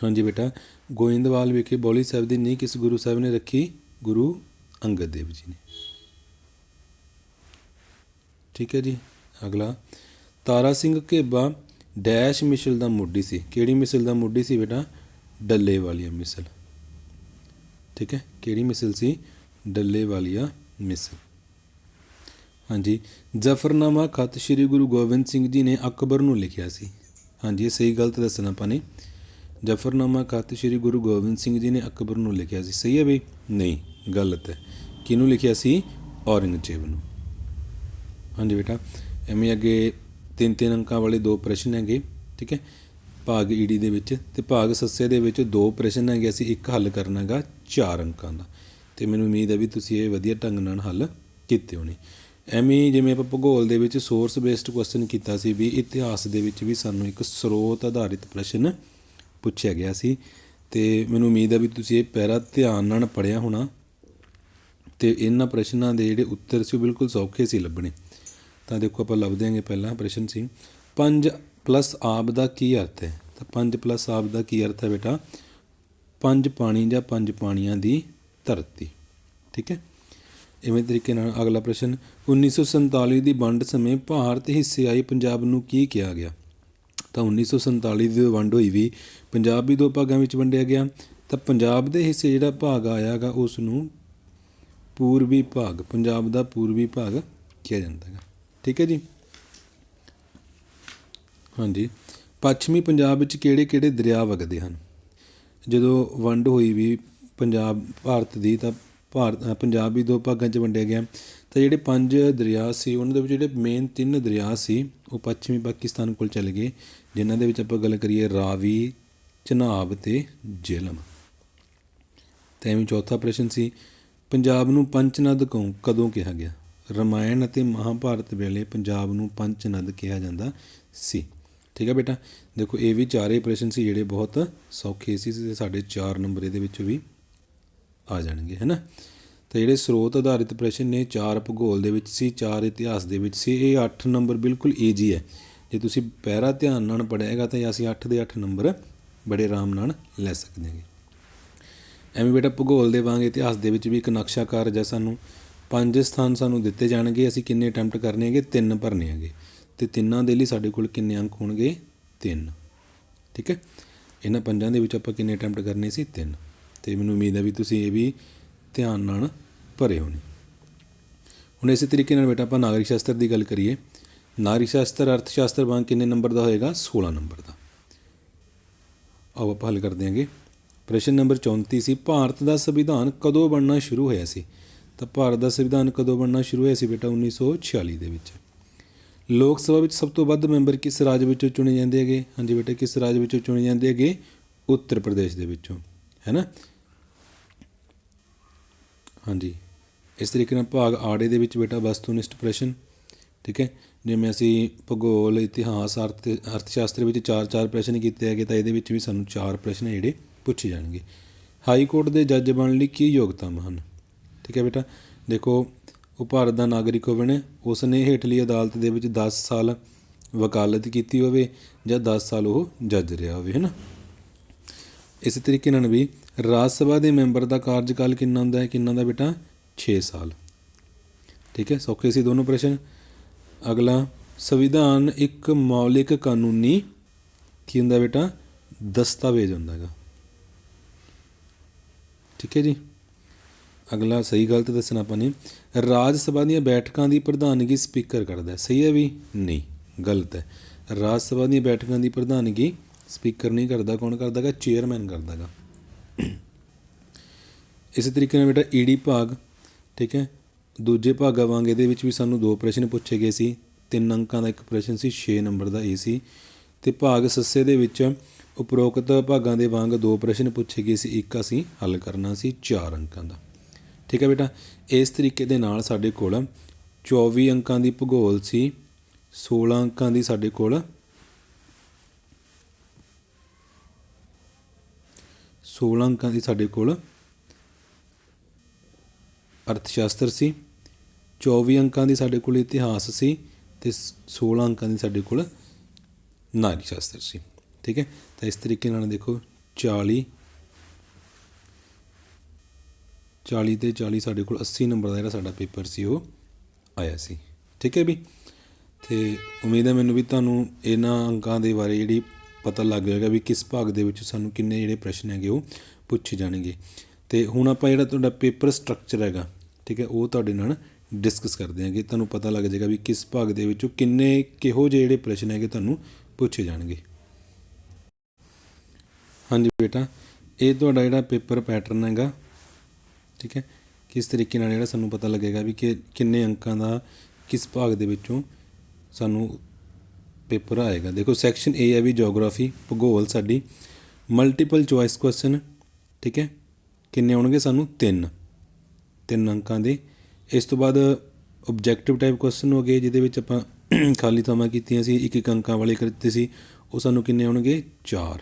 ਹਾਂਜੀ ਬੇਟਾ ਗੋਇੰਦਵਾਲ ਵਿਖੇ ਬੌਲੀ ਸਾਹਿਬ ਦੀ ਨੀਂਹ ਕਿਸ ਗੁਰੂ ਸਾਹਿਬ ਨੇ ਰੱਖੀ? ਗੁਰੂ ਅੰਗਦ ਦੇਵ ਜੀ ਨੇ। ਠੀਕ ਹੈ ਜੀ, ਅਗਲਾ। ਤਾਰਾ ਸਿੰਘ ਘੇਬਾ ਡੈਸ਼ ਮਿਸਲ ਦਾ ਮੋਢੀ ਸੀ। ਕਿਹੜੀ ਮਿਸਲ ਦਾ ਮੋਢੀ ਸੀ ਬੇਟਾ? ਡੱਲੇ ਵਾਲੀਆ ਮਿਸਲ। ਠੀਕ ਹੈ, ਕਿਹੜੀ ਮਿਸਲ ਸੀ? ਡੱਲੇ ਵਾਲੀਆ ਮਿਸਲ। ਹਾਂਜੀ, ਜ਼ਫਰਨਾਮਾ ਖਤ ਸ੍ਰੀ ਗੁਰੂ ਗੋਬਿੰਦ ਸਿੰਘ ਜੀ ਨੇ ਅਕਬਰ ਨੂੰ ਲਿਖਿਆ ਸੀ। ਹਾਂਜੀ, ਇਹ ਸਹੀ ਗਲਤ ਦੱਸਣਾ ਆਪਾਂ ਨੇ। ਜ਼ਫਰਨਾਮਾ ਖਤ ਸ੍ਰੀ ਗੁਰੂ ਗੋਬਿੰਦ ਸਿੰਘ ਜੀ ਨੇ ਅਕਬਰ ਨੂੰ ਲਿਖਿਆ ਸੀ। ਸਹੀ ਹੈ ਬਈ? ਨਹੀਂ, ਗਲਤ ਹੈ। ਕਿਹਨੂੰ ਲਿਖਿਆ ਸੀ? ਔਰੰਗਜ਼ੇਬ ਨੂੰ। ਹਾਂਜੀ ਬੇਟਾ, ਐਵੇਂ ਅੱਗੇ ਤਿੰਨ ਤਿੰਨ ਅੰਕਾਂ ਵਾਲੇ ਦੋ ਪ੍ਰਸ਼ਨ ਹੈਗੇ, ਠੀਕ ਹੈ? ਭਾਗ ਈਡੀ ਦੇ ਵਿੱਚ ਤੇ ਭਾਗ ਸੱਸੇ ਦੇ ਵਿੱਚ ਦੋ ਪ੍ਰਸ਼ਨ ਹੈਗੇ, ਅਸੀਂ ਇੱਕ ਹੱਲ ਕਰਨਾ ਹੈਗਾ ਚਾਰ ਅੰਕਾਂ ਦਾ। ਤੇ ਮੈਨੂੰ ਉਮੀਦ ਹੈ ਵੀ ਤੁਸੀਂ ਇਹ ਵਧੀਆ ਢੰਗ ਨਾਲ ਹੱਲ ਕੀਤੇ ਹੋਣੇ। ਐਵੇਂ ਜਿਵੇਂ ਆਪਾਂ ਭੂਗੋਲ ਦੇ ਵਿੱਚ ਸੋਰਸ ਬੇਸਡ ਕੁਐਸਚਨ ਕੀਤਾ ਸੀ ਵੀ ਇਤਿਹਾਸ ਦੇ ਵਿੱਚ ਵੀ ਸਾਨੂੰ ਇੱਕ ਸਰੋਤ ਆਧਾਰਿਤ ਪ੍ਰਸ਼ਨ ਪੁੱਛਿਆ ਗਿਆ ਸੀ ਤੇ ਮੈਨੂੰ ਉਮੀਦ ਹੈ ਵੀ ਤੁਸੀਂ ਇਹ ਪੈਰਾ ਧਿਆਨ ਨਾਲ ਪੜਿਆ ਹੋਣਾ ਤੇ ਇਹਨਾਂ ਪ੍ਰਸ਼ਨਾਂ ਦੇ ਜਿਹੜੇ ਉੱਤਰ ਸੀ ਉਹ ਬਿਲਕੁਲ ਸੌਖੇ ਸੀ ਲੱਭਣੇ। ਤਾਂ ਦੇਖੋ ਆਪਾਂ ਲੱਭਦੇ ਹਾਂਗੇ ਪਹਿਲਾਂ ਪ੍ਰਸ਼ਨ ਸੀ 5 ਪਲੱਸ ਆਬ ਦਾ ਕੀ ਅਰਥ ਹੈ? ਤਾਂ 5 ਪਲੱਸ ਆਬ ਦਾ ਕੀ ਅਰਥ ਹੈ ਬੇਟਾ? ਪੰਜ ਪਾਣੀ ਜਾਂ ਪੰਜ ਪਾਣੀਆਂ ਦੀ ਧਰਤੀ। ਠੀਕ ਹੈ? ਇਵੇਂ ਤਰੀਕੇ ਨਾਲ ਅਗਲਾ ਪ੍ਰਸ਼ਨ 1947 ਦੀ ਵੰਡ ਸਮੇਂ ਭਾਰਤ ਹਿੱਸੇ ਆਈ ਪੰਜਾਬ ਨੂੰ ਕੀ ਕਿਹਾ ਗਿਆ? ਤਾਂ 1947 ਦੀ ਵੰਡ ਹੋਈ ਵੀ ਪੰਜਾਬ ਵੀ ਦੋ ਭਾਗਾਂ ਵਿੱਚ ਵੰਡਿਆ ਗਿਆ, ਤਾਂ ਪੰਜਾਬ ਦੇ ਹਿੱਸੇ ਜਿਹੜਾ ਭਾਗ ਆਇਆਗਾ ਉਸ ਨੂੰ ਪੂਰਬੀ ਭਾਗ, ਪੰਜਾਬ ਦਾ ਪੂਰਬੀ ਭਾਗ ਕਿਹਾ ਜਾਂਦਾ ਹੈ ਠੀਕ ਹੈ ਜੀ? ਹਾਂਜੀ। ਪੱਛਮੀ ਪੰਜਾਬ ਵਿੱਚ ਕਿਹੜੇ-ਕਿਹੜੇ ਦਰਿਆ ਵਗਦੇ ਹਨ? ਜਦੋਂ ਵੰਡ ਹੋਈ ਵੀ ਪੰਜਾਬ, ਭਾਰਤ ਦੀ ਤਾਂ ਭਾਰਤ ਪੰਜਾਬ ਵੀ ਦੋ ਭਾਗਾਂ 'ਚ ਵੰਡਿਆ ਗਿਆ ਤਾਂ ਜਿਹੜੇ ਪੰਜ ਦਰਿਆ ਸੀ, ਉਹਨਾਂ ਦੇ ਵਿੱਚ ਜਿਹੜੇ ਮੇਨ ਤਿੰਨ ਦਰਿਆ ਸੀ, ਉਹ ਪੱਛਮੀ ਪਾਕਿਸਤਾਨ ਕੋਲ ਚਲੇ ਗਏ, ਜਿਨ੍ਹਾਂ ਦੇ ਵਿੱਚ ਆਪਾਂ ਗੱਲ ਕਰੀਏ ਰਾਵੀ ਚਨਾਬ ਤੇ ਜੇਹਲਮ ਤੇ ਐਵੇਂ ਚੌਥਾ ਪ੍ਰਸ਼ਨ ਸੀ, ਪੰਜਾਬ ਨੂੰ ਪੰਚਨਦ ਕਉ, ਕਦੋਂ ਕਿਹਾ ਗਿਆ? ਰਮਾਇਣ ਅਤੇ ਮਹਾਭਾਰਤ ਵੇਲੇ ਪੰਜਾਬ ਨੂੰ ਪੰਚਨਦ ਕਿਹਾ ਜਾਂਦਾ ਸੀ। ਠੀਕ ਹੈ ਬੇਟਾ? ਦੇਖੋ, ਇਹ ਵੀ ਚਾਰੇ ਪ੍ਰਸ਼ਨ ਸੀ ਜਿਹੜੇ ਬਹੁਤ ਸੌਖੇ ਸੀ ਤੇ ਸਾਡੇ 4 ਨੰਬਰ ਇਹਦੇ ਵਿੱਚ ਵੀ ਆ ਜਾਣਗੇ ਹੈਨਾ ਤਾਂ ਜਿਹੜੇ ਸਰੋਤ ਆਧਾਰਿਤ ਪ੍ਰਸ਼ਨ ਨੇ, ਚਾਰ ਭੂਗੋਲ ਦੇ ਵਿੱਚ ਸੀ, ਚਾਰ ਇਤਿਹਾਸ ਦੇ ਵਿੱਚ ਸੀ, ਇਹ 8 ਨੰਬਰ ਬਿਲਕੁਲ ਈਜੀ ਹੈ। ਜੇ ਤੁਸੀਂ ਪਹਿਰਾ ਧਿਆਨ ਨਾਲ ਪੜ੍ਹੇਗਾ ਤਾਂ ਅਸੀਂ 8 ਦੇ 8 ਨੰਬਰ ਬੜੇ ਆਰਾਮ ਨਾਲ ਲੈ ਸਕਦੇ ਹਾਂ ਐਵੇਂ ਬੇਟਾ ਭੂਗੋਲ ਦੇ ਵਾਂਗ ਇਤਿਹਾਸ ਦੇ ਵਿੱਚ ਵੀ ਇੱਕ ਨਕਸ਼ਾਕਾਰ ਜਾਂ ਸਾਨੂੰ ਪੰਜ ਸਥਾਨ ਸਾਨੂੰ ਦਿੱਤੇ ਜਾਣਗੇ, ਅਸੀਂ ਕਿੰਨੇ ਅਟੈਂਪਟ ਕਰਨੇ ਹੈਗੇ? ਤਿੰਨ ਭਰਨੇ ਹੈਗੇ। ਤੇ ਤਿੰਨਾਂ ਦੇ ਲਈ ਸਾਡੇ ਕੋਲ ਕਿੰਨੇ ਅੰਕ ਹੋਣਗੇ? ਤਿੰਨ। ਠੀਕ ਹੈ? ਇਹਨਾਂ ਪੰਜਾਂ ਦੇ ਵਿੱਚ ਆਪਾਂ ਕਿੰਨੇ ਅਟੈਂਪਟ ਕਰਨੇ ਸੀ? ਤਿੰਨ। ਤੇ ਮੈਨੂੰ ਉਮੀਦ ਹੈ ਵੀ ਤੁਸੀਂ ਇਹ ਵੀ ਧਿਆਨ ਨਾਲ ਭਰੇ ਹੋਣੇ। ਹੁਣ ਇਸੇ ਤਰੀਕੇ ਨਾਲ ਬੇਟਾ ਆਪਾਂ ਨਾਗਰਿਕ ਸ਼ਾਸਤਰ ਦੀ ਗੱਲ ਕਰੀਏ। ਨਾਗਰਿਕ ਸ਼ਾਸਤਰ, ਅਰਥ ਸ਼ਾਸਤਰ ਵਾਂਗ ਕਿੰਨੇ ਨੰਬਰ ਦਾ ਹੋਏਗਾ? 16 ਨੰਬਰ ਦਾ। ਆਓ ਆਪਾਂ ਹੱਲ ਕਰਦੇ ਹਾਂਗੇ। ਪ੍ਰਸ਼ਨ ਨੰਬਰ 34 ਸੀ, ਭਾਰਤ ਦਾ ਸੰਵਿਧਾਨ ਕਦੋਂ ਬਣਨਾ ਸ਼ੁਰੂ ਹੋਇਆ ਸੀ? ਤਾਂ ਭਾਰਤ ਦਾ ਸੰਵਿਧਾਨ ਕਦੋਂ ਬਣਨਾ ਸ਼ੁਰੂ ਹੋਇਆ ਸੀ ਬੇਟਾ? 1946 ਦੇ ਵਿੱਚ। ਲੋਕ ਸਭਾ ਵਿੱਚ ਸਭ ਤੋਂ ਵੱਧ ਮੈਂਬਰ ਕਿਸ ਰਾਜ ਵਿੱਚੋਂ ਚੁਣੇ ਜਾਂਦੇ ਹੈਗੇ? ਹਾਂਜੀ ਬੇਟਾ, ਕਿਸ ਰਾਜ ਵਿੱਚੋਂ ਚੁਣੇ ਜਾਂਦੇ ਹੈਗੇ? ਉੱਤਰ ਪ੍ਰਦੇਸ਼ ਦੇ ਵਿੱਚੋਂ। ਹੈ ਨਾ? ਹਾਂਜੀ। ਇਸ ਤਰੀਕੇ ਨਾਲ ਭਾਗ ਆੜੇ ਦੇ ਵਿੱਚ ਬੇਟਾ ਵਸਤੂਨਿਸ਼ਟ ਪ੍ਰਸ਼ਨ, ਠੀਕ ਹੈ? ਜਿਵੇਂ ਅਸੀਂ ਭੂਗੋਲ, ਇਤਿਹਾਸ, ਅਰਥ ਅਰਥ ਸ਼ਾਸਤਰ ਵਿੱਚ ਚਾਰ ਚਾਰ ਪ੍ਰਸ਼ਨ ਕੀਤੇ ਹੈਗੇ ਤਾਂ ਇਹਦੇ ਵਿੱਚ ਵੀ ਸਾਨੂੰ ਚਾਰ ਪ੍ਰਸ਼ਨ ਜਿਹੜੇ ਪੁੱਛੇ ਜਾਣਗੇ। ਹਾਈ ਕੋਰਟ ਦੇ ਜੱਜ ਬਣਨ ਲਈ ਕੀ ਯੋਗਤਾਵਾਂ ਹਨ ਠੀਕ ਹੈ ਬੇਟਾ? ਦੇਖੋ, ਉਹ ਭਾਰਤ ਦਾ ਨਾਗਰਿਕ ਹੋਵੇ ਉਸ ਨੇ ਹੇਠਲੀ ਅਦਾਲਤ ਦੇ ਵਿੱਚ 10 ਸਾਲ ਵਕਾਲਤ ਕੀਤੀ ਹੋਵੇ ਜਾਂ 10 ਸਾਲ ਉਹ ਜੱਜ ਰਿਹਾ ਹੋਵੇ, ਹੈ ਨਾ? ਇਸੇ ਤਰੀਕੇ ਨਾਲ ਵੀ ਰਾਜ ਸਭਾ ਦੇ ਮੈਂਬਰ ਦਾ ਕਾਰਜਕਾਲ ਕਿੰਨਾ ਹੁੰਦਾ ਹੈ, ਕਿੰਨਾ ਦਾ ਬੇਟਾ? 6 ਸਾਲ। ਠੀਕ ਹੈ? ਸੌਖੇ ਸੀ ਦੋਨੋਂ ਪ੍ਰਸ਼ਨ। ਅਗਲਾ, ਸੰਵਿਧਾਨ ਇੱਕ ਮੌਲਿਕ ਕਾਨੂੰਨੀ ਕੀ ਹੁੰਦਾ ਬੇਟਾ? ਦਸਤਾਵੇਜ਼ ਹੁੰਦਾ ਹੈਗਾ। ਠੀਕ ਹੈ ਜੀ? ਅਗਲਾ, ਸਹੀ ਗਲਤ ਦੱਸਣਾ ਆਪਾਂ ਨੇ। ਰਾਜ ਸਭਾ ਦੀਆਂ ਬੈਠਕਾਂ ਦੀ ਪ੍ਰਧਾਨਗੀ ਸਪੀਕਰ ਕਰਦਾ ਹੈ। ਸਹੀ ਹੈ ਵੀ ਨਹੀਂ? ਗਲਤ ਹੈ। ਰਾਜ ਸਭਾ ਦੀਆਂ ਬੈਠਕਾਂ ਦੀ ਪ੍ਰਧਾਨਗੀ ਸਪੀਕਰ ਨਹੀਂ ਕਰਦਾ। ਕੌਣ ਕਰਦਾ ਹੈਗਾ? ਚੇਅਰਮੈਨ ਕਰਦਾ ਹੈਗਾ। ਇਸੇ ਤਰੀਕੇ ਨਾਲ ਬੇਟਾ ਈਡੀ ਭਾਗ ਠੀਕ ਹੈ? ਦੂਜੇ ਭਾਗਾਂ ਵਾਂਗ ਇਹਦੇ ਵਿੱਚ ਵੀ ਸਾਨੂੰ ਦੋ ਪ੍ਰਸ਼ਨ ਪੁੱਛੇ ਗਏ ਸੀ। ਤਿੰਨ ਅੰਕਾਂ ਦਾ ਇੱਕ ਪ੍ਰਸ਼ਨ ਸੀ 6 ਨੰਬਰ ਦਾ ਇਹ ਸੀ। ਤੇ ਭਾਗ ਸੱਸੇ ਦੇ ਵਿੱਚ ਉਪਰੋਕਤ ਭਾਗਾਂ ਦੇ ਵਾਂਗ ਦੋ ਪ੍ਰਸ਼ਨ ਪੁੱਛੇ ਗਏ ਸੀ। ਇੱਕ ਅਸੀਂ ਹੱਲ ਕਰਨਾ ਸੀ 4 ਅੰਕਾਂ ਦਾ। ਠੀਕ ਹੈ ਬੇਟਾ? ਇਸ ਤਰੀਕੇ ਦੇ ਨਾਲ ਸਾਡੇ ਕੋਲ 24 ਅੰਕਾਂ ਦੀ ਭੂਗੋਲ ਸੀ 16 ਅੰਕਾਂ ਦੀ ਸਾਡੇ ਕੋਲ 16 ਅੰਕਾਂ ਦੀ ਸਾਡੇ ਕੋਲ ਅਰਥ ਸ਼ਾਸਤਰ ਸੀ 24 ਅੰਕਾਂ ਦੀ ਸਾਡੇ ਕੋਲ ਇਤਿਹਾਸ ਸੀ ਤੇ 16 ਅੰਕਾਂ ਦੀ ਸਾਡੇ ਕੋਲ ਨਾਰੀ ਸ਼ਾਸਤਰ ਸੀ, ਠੀਕ ਹੈ? ਤਾਂ ਇਸ ਤਰੀਕੇ ਨਾਲ ਦੇਖੋ 40 40 ਤੇ 40 ਸਾਡੇ ਕੋਲ 80 ਨੰਬਰ ਦਾ ਜਿਹੜਾ ਸਾਡਾ ਪੇਪਰ ਸੀ, ਉਹ ਆਇਆ ਸੀ, ਠੀਕ ਹੈ ਵੀ? ਤੇ ਉਮੀਦ ਹੈ ਮੈਨੂੰ ਵੀ ਤੁਹਾਨੂੰ ਇਹਨਾਂ ਅੰਕਾਂ ਦੇ ਬਾਰੇ ਜਿਹੜੀ ਪਤਾ ਲੱਗ ਜਾਏਗਾ ਵੀ ਕਿਸ ਭਾਗ ਦੇ ਵਿੱਚ ਸਾਨੂੰ ਕਿੰਨੇ ਜਿਹੜੇ ਪ੍ਰਸ਼ਨ ਹੈਗੇ ਉਹ ਪੁੱਛੇ ਜਾਣਗੇ। ਅਤੇ ਹੁਣ ਆਪਾਂ ਜਿਹੜਾ ਤੁਹਾਡਾ ਪੇਪਰ ਸਟਰਕਚਰ ਹੈਗਾ, ਠੀਕ ਹੈ, ਉਹ ਤੁਹਾਡੇ ਨਾਲ ਡਿਸਕਸ ਕਰਦੇ ਹਾਂਗੇ ਤੁਹਾਨੂੰ ਪਤਾ ਲੱਗ ਜਾਏਗਾ ਵੀ ਕਿਸ ਭਾਗ ਦੇ ਵਿੱਚੋਂ ਕਿੰਨੇ ਕਿਹੋ ਜਿਹੇ ਜਿਹੜੇ ਪ੍ਰਸ਼ਨ ਹੈਗੇ ਤੁਹਾਨੂੰ ਪੁੱਛੇ ਜਾਣਗੇ। ਹਾਂਜੀ ਬੇਟਾ, ਇਹ ਤੁਹਾਡਾ ਜਿਹੜਾ ਪੇਪਰ ਪੈਟਰਨ ਹੈਗਾ, ਠੀਕ ਹੈ, ਕਿਸ ਤਰੀਕੇ ਨਾਲ ਜਿਹੜਾ ਸਾਨੂੰ ਪਤਾ ਲੱਗੇਗਾ ਵੀ ਕਿ ਕਿੰਨੇ ਅੰਕਾਂ ਦਾ ਕਿਸ ਭਾਗ ਦੇ ਵਿੱਚੋਂ ਸਾਨੂੰ ਪੇਪਰ ਆਏਗਾ। ਦੇਖੋ ਸੈਕਸ਼ਨ A ਹੈ ਵੀ ਜੀਓਗ੍ਰਾਫੀ ਭੂਗੋਲ ਸਾਡੀ ਮਲਟੀਪਲ ਚੁਆਇਸ ਕੁਐਸਚਨ ਠੀਕ ਹੈ ਕਿੰਨੇ ਆਉਣਗੇ ਸਾਨੂੰ? 3 ਤਿੰਨ ਅੰਕਾਂ ਦੇ। ਇਸ ਤੋਂ ਬਾਅਦ ਆਬਜੈਕਟਿਵ ਟਾਈਪ ਕੁਐਸਚਨ ਹੋ ਗਏ ਜਿਹਦੇ ਵਿੱਚ ਆਪਾਂ ਖਾਲੀ ਥਾਵਾਂ ਕੀਤੀਆਂ ਸੀ, ਇੱਕ ਇੱਕ ਅੰਕਾਂ ਵਾਲੇ ਕਰਤੇ ਸੀ, ਉਹ ਸਾਨੂੰ ਕਿੰਨੇ ਆਉਣਗੇ 4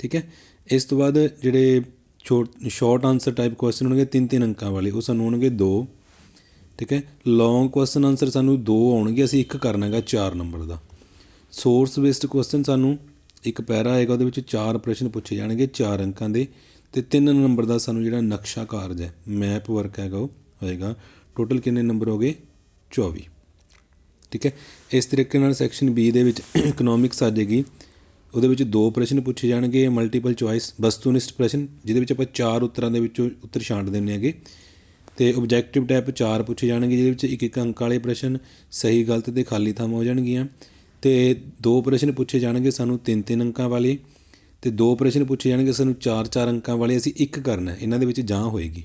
ਠੀਕ ਹੈ? ਇਸ ਤੋਂ ਬਾਅਦ ਜਿਹੜੇ ਸ਼ਾਰਟ ਆਨਸਰ ਟਾਈਪ ਕੁਐਸਚਨ ਹੋਣਗੇ ਤਿੰਨ ਤਿੰਨ ਅੰਕਾਂ ਵਾਲੇ, ਉਹ ਸਾਨੂੰ ਆਉਣਗੇ 2 ਠੀਕ ਹੈ? ਲੌਂਗ ਕੁਐਸਚਨ ਆਨਸਰ ਸਾਨੂੰ 2 ਆਉਣਗੇ, ਅਸੀਂ ਇੱਕ ਕਰਨਾ ਹੈਗਾ 4 ਨੰਬਰ ਦਾ। ਸੋਰਸ ਬੇਸਡ ਕੁਐਸਚਨ ਸਾਨੂੰ ਇੱਕ ਪੈਰਾ ਆਏਗਾ, ਉਹਦੇ ਵਿੱਚ ਚਾਰ ਪ੍ਰਸ਼ਨ ਪੁੱਛੇ ਜਾਣਗੇ, ਚਾਰ ਅੰਕਾਂ ਦੇ। ਅਤੇ ਤਿੰਨ ਨੰਬਰ ਦਾ ਸਾਨੂੰ ਜਿਹੜਾ ਨਕਸ਼ਾ ਕਾਰਜ ਹੈ ਮੈਪ ਵਰਕ ਹੈਗਾ ਉਹ ਹੋਏਗਾ। ਟੋਟਲ ਕਿੰਨੇ ਨੰਬਰ ਹੋ ਗਏ 24 ਠੀਕ ਹੈ? ਇਸ ਤਰੀਕੇ ਨਾਲ ਸੈਕਸ਼ਨ ਬੀ ਦੇ ਵਿੱਚ ਇਕਨੋਮਿਕਸ ਆ ਜਾਏਗੀ। ਉਹਦੇ ਵਿੱਚ ਦੋ ਪ੍ਰਸ਼ਨ ਪੁੱਛੇ ਜਾਣਗੇ ਮਲਟੀਪਲ ਚੁਆਇਸ ਵਸਤੂਨਿਸ਼ਟ ਪ੍ਰਸ਼ਨ, ਜਿਹਦੇ ਵਿੱਚ ਆਪਾਂ ਚਾਰ ਉੱਤਰਾਂ ਦੇ ਵਿੱਚੋਂ ਉੱਤਰ ਛਾਂਟ ਦਿੰਨੇ ਹੈਗੇ। ਤੇ ਆਬਜੈਕਟਿਵ ਟਾਈਪ ਚਾਰ ਪੁੱਛੇ ਜਾਣਗੇ, ਜਿਹਦੇ ਵਿੱਚ ਇੱਕ ਇੱਕ ਅੰਕ ਵਾਲੇ ਪ੍ਰਸ਼ਨ, ਸਹੀ, ਗਲਤ ਤੇ ਖਾਲੀ ਥਾਂ ਹੋ ਜਾਣਗੀਆਂ। ਤੇ ਦੋ ਪ੍ਰਸ਼ਨ ਪੁੱਛੇ ਜਾਣਗੇ ਸਾਨੂੰ ਤਿੰਨ ਤਿੰਨ ਅੰਕਾਂ ਵਾਲੇ। ਤੇ ਦੋ ਪ੍ਰਸ਼ਨ ਪੁੱਛੇ ਜਾਣਗੇ, ਸਾਨੂੰ ਚਾਰ ਚਾਰ ਅੰਕਾਂ ਵਾਲੇ ਅਸੀਂ ਇੱਕ ਕਰਨਾ ਇਹਨਾਂ ਦੇ ਵਿੱਚ ਜਾਂ ਹੋਏਗੀ।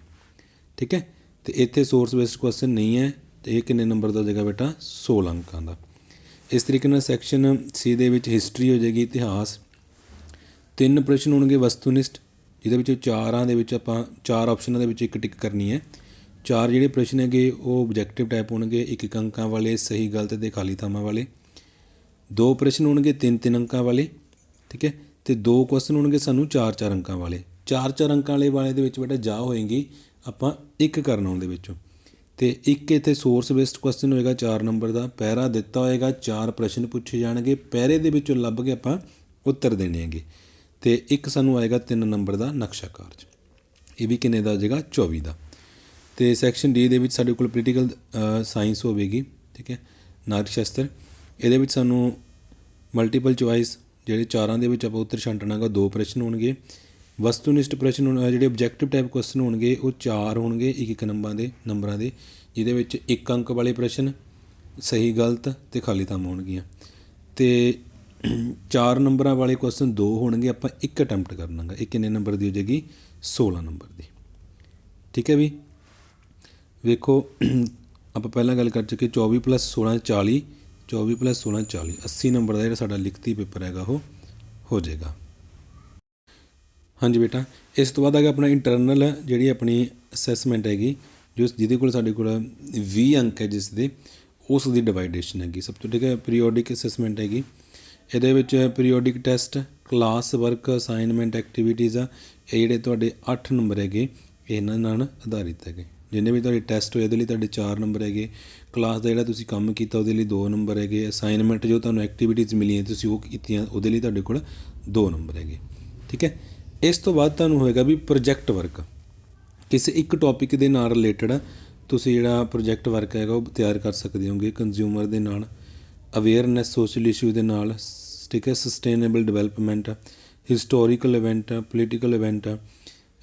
ਠੀਕ ਹੈ? ਤੇ ਇੱਥੇ ਸੋਰਸ ਬੇਸਡ ਕੁਐਸਚਨ ਨਹੀਂ ਹੈ ਤੇ ਇਹ ਕਿੰਨੇ ਨੰਬਰ ਦਾ ਹੋ ਜਾਏਗਾ ਬੇਟਾ? 16 ਅੰਕਾਂ ਦਾ। ਇਸ ਤਰੀਕੇ ਨਾਲ ਸੈਕਸ਼ਨ ਸੀ ਦੇ ਵਿੱਚ ਹਿਸਟਰੀ ਹੋ ਜਾਏਗੀ, ਇਤਿਹਾਸ। ਤਿੰਨ ਪ੍ਰਸ਼ਨ ਹੋਣਗੇ ਵਸਤੂਨਿਸ਼ਟ, ਜਿਹਦੇ ਵਿੱਚ ਚਾਰਾਂ ਦੇ ਵਿੱਚ ਆਪਾਂ, ਚਾਰ ਆਪਸ਼ਨਾਂ ਦੇ ਵਿੱਚ ਇੱਕ ਟਿਕ ਕਰਨੀ ਹੈ। ਚਾਰ ਜਿਹੜੇ ਪ੍ਰਸ਼ਨ ਹੈਗੇ, ਉਹ ਆਬਜੈਕਟਿਵ ਟਾਈਪ ਹੋਣਗੇ, ਇੱਕ ਇੱਕ ਅੰਕਾਂ ਵਾਲੇ, ਸਹੀ, ਗਲਤ ਤੇ ਖਾਲੀ ਥਾਵਾਂ ਵਾਲੇ। ਦੋ ਪ੍ਰਸ਼ਨ ਹੋਣਗੇ, ਤਿੰਨ ਤਿੰਨ ਅੰਕਾਂ ਵਾਲੇ। ਠੀਕ ਹੈ? ਤੇ ਦੋ ਕੁਐਸਚਨ ਹੋਣਗੇ ਸਾਨੂੰ ਚਾਰ ਚਾਰ ਅੰਕਾਂ ਵਾਲੇ। ਚਾਰ ਚਾਰ ਅੰਕਾਂ ਵਾਲੇ ਵਾਲੇ ਦੇ ਵਿੱਚ ਬੇਟਾ ਜਾ ਹੋਏਗੀ, ਆਪਾਂ ਇੱਕ ਕਰਨਾ ਉਹਦੇ ਵਿੱਚੋਂ। ਤੇ ਇੱਕ ਇੱਥੇ ਸੋਰਸ ਬੇਸਡ ਕੁਐਸਚਨ ਹੋਏਗਾ 4 ਨੰਬਰ ਦਾ ਪੈਰਾ ਦਿੱਤਾ ਹੋਏਗਾ, ਚਾਰ ਪ੍ਰਸ਼ਨ ਪੁੱਛੇ ਜਾਣਗੇ ਪੈਰੇ ਦੇ ਵਿੱਚੋਂ ਲੱਭ ਕੇ ਆਪਾਂ ਉੱਤਰ ਦੇਣੇ ਹੈਗੇ। ਤੇ ਇੱਕ ਸਾਨੂੰ ਆਏਗਾ 3 ਨੰਬਰ ਦਾ ਨਕਸ਼ਾ ਕਾਰਜ। ਇਹ ਵੀ ਕਿੰਨੇ ਦਾ ਹੋ ਜਾਏਗਾ 24 ਦਾ। ਤੇ ਸੈਕਸ਼ਨ ਡੀ ਦੇ ਵਿੱਚ ਸਾਡੇ ਕੋਲ ਪੋਲੀਟੀਕਲ ਸਾਇੰਸ ਹੋਵੇਗੀ, ਠੀਕ ਹੈ ਨਾਗਰਿਕ ਸ਼ਾਸਤਰ। ਇਹਦੇ ਵਿੱਚ ਸਾਨੂੰ ਮਲਟੀਪਲ ਚੁਆਇਸ ਜਿਹੜੇ ਚਾਰਾਂ ਦੇ ਵਿੱਚ ਆਪਾਂ ਉੱਤਰ ਛਾਂਟਣਾਗਾ ਦੋ ਪ੍ਰਸ਼ਨ ਹੋਣਗੇ। ਵਸਤੂਨਿਸ਼ਟ ਪ੍ਰਸ਼ਨ ਹੋਣ- ਜਿਹੜੇ ਆਬਜੈਕਟਿਵ ਟਾਈਪ ਕੁਐਸਚਨ ਹੋਣਗੇ, ਉਹ ਚਾਰ ਹੋਣਗੇ ਇੱਕ ਇੱਕ ਨੰਬਰਾਂ ਦੇ ਨੰਬਰਾਂ ਦੇ। ਜਿਹਦੇ ਵਿੱਚ ਇੱਕ ਅੰਕ ਵਾਲੇ ਪ੍ਰਸ਼ਨ ਸਹੀ, ਗਲਤ ਤੇ ਖਾਲੀ ਥਾਂ ਹੋਣਗੀਆਂ। ਤੇ ਚਾਰ ਨੰਬਰਾਂ ਵਾਲੇ ਕੁਐਸਚਨ ਦੋ ਹੋਣਗੇ, ਆਪਾਂ ਇੱਕ ਅਟੈਂਪਟ ਕਰਨਾਗਾ ਇਹ ਕਿੰਨੇ ਨੰਬਰ ਦੀ ਹੋ ਜਾਏਗੀ? 16 ਨੰਬਰ ਦੀ। ਠੀਕ ਹੈ ਵੀ? ਵੇਖੋ, ਆਪਾਂ ਪਹਿਲਾਂ ਗੱਲ ਕਰ ਚੁੱਕੇ 24 16 40 24 16 40 80 ਨੰਬਰ ਦਾ ਜਿਹੜਾ ਸਾਡਾ ਲਿਖਤੀ ਪੇਪਰ ਹੈਗਾ ਉਹ ਹੋ ਜਾਏਗਾ। ਹਾਂਜੀ ਬੇਟਾ, ਇਸ ਤੋਂ ਬਾਅਦ ਹੈਗਾ ਆਪਣਾ ਇੰਟਰਨਲ ਜਿਹੜੀ ਆਪਣੀ ਅਸੈਸਮੈਂਟ ਹੈਗੀ, ਜੋ ਜਿਹਦੇ ਕੋਲ ਸਾਡੇ ਕੋਲ 20 ਅੰਕ ਹੈ ਜਿਸ ਦੇ, ਉਸ ਦੀ ਡਿਵਾਈਡੇਸ਼ਨ ਹੈਗੀ। ਸਭ ਤੋਂ ਠੀਕ ਹੈ ਪੀਰੀਓਡਿਕ ਅਸੈਸਮੈਂਟ ਹੈਗੀ। ਇਹਦੇ ਵਿੱਚ periodic test class work assignment activities ਆ, ਇਹ ਜਿਹੜੇ ਤੁਹਾਡੇ 8 ਨੰਬਰ ਹੈਗੇ, ਇਹਨਾਂ ਨਾਲ ਆਧਾਰਿਤ ਹੈਗੇ। ਜਿੰਨੇ ਵੀ ਤੁਹਾਡੇ ਟੈਸਟ ਹੋਏ, ਉਹਦੇ ਲਈ ਤੁਹਾਡੇ 4 ਨੰਬਰ ਹੈਗੇ। ਕਲਾਸ ਦਾ ਜਿਹੜਾ ਤੁਸੀਂ ਕੰਮ ਕੀਤਾ, ਉਹਦੇ ਲਈ 2 ਨੰਬਰ ਹੈਗੇ। ਅਸਾਈਨਮੈਂਟ ਜੋ ਤੁਹਾਨੂੰ ਐਕਟੀਵਿਟੀਜ਼ ਮਿਲੀਆਂ ਤੁਸੀਂ ਉਹ ਕੀਤੀਆਂ, ਉਹਦੇ ਲਈ ਤੁਹਾਡੇ ਕੋਲ 2 ਨੰਬਰ ਹੈਗੇ। ਠੀਕ ਹੈ? ਇਸ ਤੋਂ ਬਾਅਦ ਤੁਹਾਨੂੰ ਹੋਏਗਾ ਵੀ ਪ੍ਰੋਜੈਕਟ ਵਰਕ ਕਿਸੇ ਇੱਕ ਟੌਪਿਕ ਦੇ ਨਾਲ ਰਿਲੇਟਡ ਤੁਸੀਂ ਜਿਹੜਾ ਪ੍ਰੋਜੈਕਟ ਵਰਕ ਹੈਗਾ, ਉਹ ਤਿਆਰ ਕਰ ਸਕਦੇ ਹੋਗੇ ਕੰਜ਼ਿਊਮਰ ਦੇ ਨਾਲ ਅਵੇਅਰਨੈਸ ਸੋਸ਼ਲ ਇਸ਼ੂ ਦੇ ਨਾਲ, ਠੀਕ ਹੈ? Sustainable development historical event political event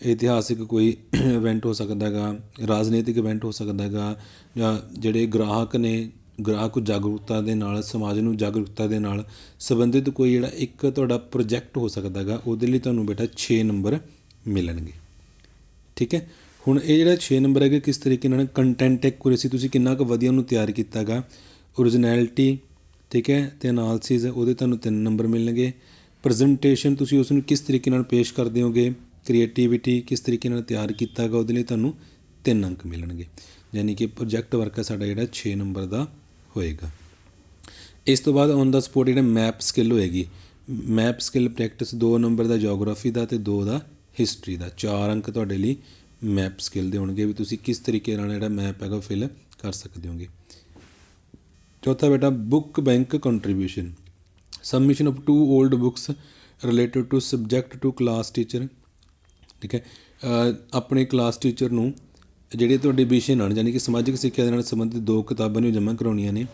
ਇਤਿਹਾਸਿਕ ਕੋਈ ਇਵੈਂਟ ਹੋ ਸਕਦਾ ਹੈਗਾ, ਰਾਜਨੀਤਿਕ ਇਵੈਂਟ ਹੋ ਸਕਦਾ ਹੈਗਾ, ਜਾਂ ਜਿਹੜੇ ਗ੍ਰਾਹਕ ਨੇ, ਗ੍ਰਾਹਕ ਜਾਗਰੂਕਤਾ ਦੇ ਨਾਲ, ਸਮਾਜ ਨੂੰ ਜਾਗਰੂਕਤਾ ਦੇ ਨਾਲ ਸੰਬੰਧਿਤ ਕੋਈ ਜਿਹੜਾ ਇੱਕ ਤੁਹਾਡਾ ਪ੍ਰੋਜੈਕਟ ਹੋ ਸਕਦਾ ਹੈਗਾ, ਉਹਦੇ ਲਈ ਤੁਹਾਨੂੰ ਬੇਟਾ 6 ਨੰਬਰ ਮਿਲਣਗੇ। ਠੀਕ ਹੈ? ਹੁਣ ਇਹ ਜਿਹੜਾ 6 ਨੰਬਰ ਹੈਗਾ, ਕਿਸ ਤਰੀਕੇ ਨਾਲ ਕੰਟੈਂਟ ਐਕੂਰੇਸੀ ਤੁਸੀਂ ਕਿੰਨਾ ਕੁ ਵਧੀਆ ਉਹਨੂੰ ਤਿਆਰ ਕੀਤਾਗਾ ਓਰੀਜਨੈਲਿਟੀ ਠੀਕ ਹੈ? ਤੇ ਅਨਾਲਿਸਿਸ ਉਹਦੇ ਤੁਹਾਨੂੰ 3 ਨੰਬਰ ਮਿਲਣਗੇ। ਪ੍ਰੈਜੈਂਟੇਸ਼ਨ ਤੁਸੀਂ ਉਸ ਨੂੰ ਕਿਸ ਤਰੀਕੇ ਨਾਲ ਪੇਸ਼ ਕਰਦੇ ਹੋਗੇ? ਕ੍ਰੀਏਟੀਵਿਟੀ ਕਿਸ ਤਰੀਕੇ ਨਾਲ ਤਿਆਰ ਕੀਤਾ ਕੀਤਾਗਾ ਉਹਦੇ ਲਈ ਤੁਹਾਨੂੰ 3 ਅੰਕ ਮਿਲਣਗੇ। ਯਾਨੀ ਕਿ ਪ੍ਰੋਜੈਕਟ ਵਰਕ ਹੈ ਸਾਡਾ ਜਿਹੜਾ 6 ਨੰਬਰ ਦਾ ਹੋਏਗਾ। ਇਸ ਤੋਂ ਬਾਅਦ ਔਨ ਦਾ ਸਪੋਟ ਜਿਹੜਾ ਮੈਪ ਸਕਿੱਲ ਹੋਏਗੀ ਮੈਪ ਸਕਿੱਲ ਪ੍ਰੈਕਟਿਸ 2 ਨੰਬਰ ਦਾ ਜੀਓਗ੍ਰਾਫੀ ਦਾ ਤੇ 2 ਦਾ ਹਿਸਟਰੀ ਦਾ। 4 ਅੰਕ ਤੁਹਾਡੇ ਲਈ ਮੈਪ ਸਕਿੱਲ ਦੇ ਹੋਣਗੇ ਵੀ ਤੁਸੀਂ ਕਿਸ ਤਰੀਕੇ ਨਾਲ ਜਿਹੜਾ ਮੈਪ ਹੈਗਾ ਫਿਲ ਕਰ ਸਕਦੇ ਹੋਗੇ। ਚੌਥਾ ਬੇਟਾ book bank contribution submission of two old books related to subject to class teacher ਠੀਕ ਹੈ? ਆਪਣੇ ਕਲਾਸ ਟੀਚਰ ਨੂੰ ਜਿਹੜੇ ਤੁਹਾਡੇ ਵਿਸ਼ੇ ਨਾਲ ਯਾਨੀ ਕਿ ਸਮਾਜਿਕ ਸਿੱਖਿਆ ਦੇ ਨਾਲ ਸੰਬੰਧਿਤ ਦੋ ਕਿਤਾਬਾਂ ਨੂੰ ਜਮ੍ਹਾਂ ਕਰਾਉਣੀਆਂ ਨੇ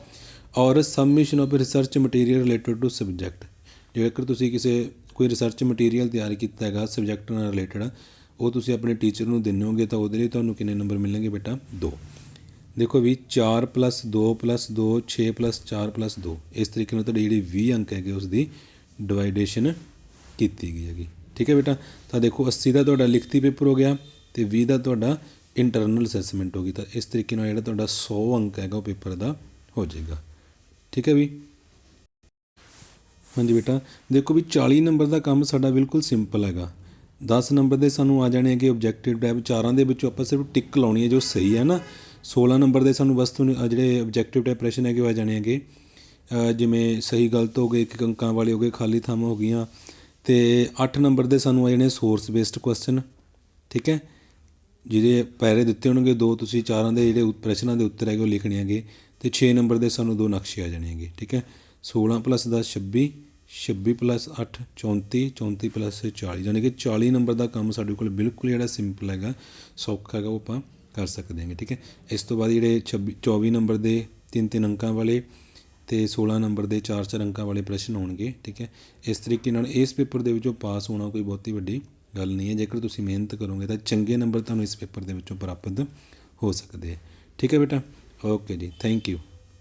ਔਰ submission of research material related to subject ਜੇਕਰ ਤੁਸੀਂ ਕਿਸੇ, ਕੋਈ ਰਿਸਰਚ ਮਟੀਰੀਅਲ ਤਿਆਰ ਕੀਤਾ ਹੈਗਾ ਸਬਜੈਕਟ ਨਾਲ ਰਿਲੇਟਡ ਉਹ ਤੁਸੀਂ ਆਪਣੇ ਟੀਚਰ ਨੂੰ ਦਿੰਦੇ ਹੋਗੇ ਤਾਂ ਉਹਦੇ ਲਈ ਤੁਹਾਨੂੰ ਕਿੰਨੇ ਨੰਬਰ ਮਿਲਣਗੇ ਬੇਟਾ? 2 ਦੇਖੋ ਵੀ 4 2 2 6 4 2 ਇਸ ਤਰੀਕੇ ਨਾਲ ਤੁਹਾਡੀ ਜਿਹੜੀ 20 ਅੰਕ ਹੈਗੇ ਉਸ ਦੀ ਡਿਵਾਈਡੇਸ਼ਨ ਕੀਤੀ ਗਈ ਹੈਗੀ। ਠੀਕ ਹੈ ਬੇਟਾ? ਤਾਂ ਦੇਖੋ 80 ਦਾ ਤੁਹਾਡਾ ਲਿਖਤੀ ਪੇਪਰ ਹੋ ਗਿਆ ਤੇ 20 ਦਾ ਤੁਹਾਡਾ ਇੰਟਰਨਲ ਅਸੈਸਮੈਂਟ ਹੋ ਗਈ। ਤਾਂ ਇਸ ਤਰੀਕੇ ਨਾਲ ਜਿਹੜਾ ਤੁਹਾਡਾ 100 ਅੰਕ ਹੈਗਾ, ਉਹ ਪੇਪਰ ਦਾ ਹੋ ਜਾਏਗਾ। ਠੀਕ ਹੈ ਵੀ? ਹਾਂਜੀ ਬੇਟਾ, ਦੇਖੋ ਵੀ 40 ਨੰਬਰ ਦਾ ਕੰਮ ਸਾਡਾ ਬਿਲਕੁਲ ਸਿੰਪਲ ਹੈਗਾ। 10 ਨੰਬਰ ਦੇ ਸਾਨੂੰ ਆ ਜਾਣੇ ਹੈਗੇ ਆਬਜੈਕਟਿਵ ਟਾਈਪ ਚਾਰਾਂ ਦੇ ਵਿੱਚੋਂ ਆਪਾਂ ਸਿਰਫ ਟਿਕ ਲਾਉਣੀ ਹੈ ਜੋ ਸਹੀ ਹੈ ਨਾ। 16 ਨੰਬਰ ਦੇ ਸਾਨੂੰ ਵਸਤੂ ਜਿਹੜੇ ਆਬਜੈਕਟਿਵ ਟਾਈਪ ਪ੍ਰਸ਼ਨ ਹੈਗੇ ਉਹ ਆ ਜਾਣੇ ਹੈਗੇ। ਜਿਵੇਂ ਸਹੀ ਗਲਤ ਹੋ ਗਏ, ਇੱਕ ਇੱਕ ਅੰਕਾਂ ਵਾਲੇ ਹੋ ਗਏ, ਖਾਲੀ ਥਾਵਾਂ ਹੋ ਗਈਆਂ ਤੇ 8 ਨੰਬਰ ਦੇ ਸਾਨੂੰ ਆ ਜਾਣੇ ਸੋਰਸ ਬੇਸਡ ਕੁਐਸਚਨ ਠੀਕ ਹੈ? ਜਿਹਦੇ ਪੈਰੇ ਦਿੱਤੇ ਹੋਣਗੇ, ਦੋ ਤੁਸੀਂ ਚਾਰਾਂ ਦੇ ਜਿਹੜੇ ਪ੍ਰਸ਼ਨਾਂ ਦੇ ਉੱਤਰ ਹੈਗੇ ਉਹ ਲਿਖਣੇ ਹੈਗੇ ਤੇ 6 ਨੰਬਰ ਦੇ ਸਾਨੂੰ ਦੋ ਨਕਸ਼ੇ ਆ ਜਾਣੇ ਹੈਗੇ, ਠੀਕ ਹੈ? 16 10 26 26 8 34 34 40 ਯਾਨੀ ਕਿ 40 ਨੰਬਰ ਦਾ ਕੰਮ ਸਾਡੇ ਕੋਲ ਬਿਲਕੁਲ ਜਿਹੜਾ ਸਿੰਪਲ ਹੈਗਾ, ਸੌਖਾ ਹੈਗਾ, ਉਹ ਆਪਾਂ ਕਰ ਸਕਦੇ ਹਾਂਗੇ, ਠੀਕ ਹੈ? ਇਸ ਤੋਂ ਬਾਅਦ ਜਿਹੜੇ 26 24 ਨੰਬਰ ਦੇ ਤਿੰਨ ਤਿੰਨ ਅੰਕਾਂ ਵਾਲੇ ਤੇ 16 ਨੰਬਰ ਦੇ ਚਾਰ ਚਾਰ ਅੰਕਾਂ ਵਾਲੇ ਪ੍ਰਸ਼ਨ ਹੋਣਗੇ ਠੀਕ ਹੈ? ਇਸ ਤਰੀਕੇ ਨਾਲ ਇਸ ਪੇਪਰ ਦੇ ਵਿੱਚੋਂ ਪਾਸ ਹੋਣਾ ਕੋਈ ਬਹੁਤੀ ਵੱਡੀ ਗੱਲ ਨਹੀਂ ਹੈ। ਜੇਕਰ ਤੁਸੀਂ ਮਿਹਨਤ ਕਰੋਗੇ ਤਾਂ ਚੰਗੇ ਨੰਬਰ ਤੁਹਾਨੂੰ ਇਸ ਪੇਪਰ ਦੇ ਵਿੱਚੋਂ ਪ੍ਰਾਪਤ ਹੋ ਸਕਦੇ ਹੈ। ਠੀਕ ਹੈ ਬੇਟਾ? ਓਕੇ ਜੀ, ਥੈਂਕ ਯੂ।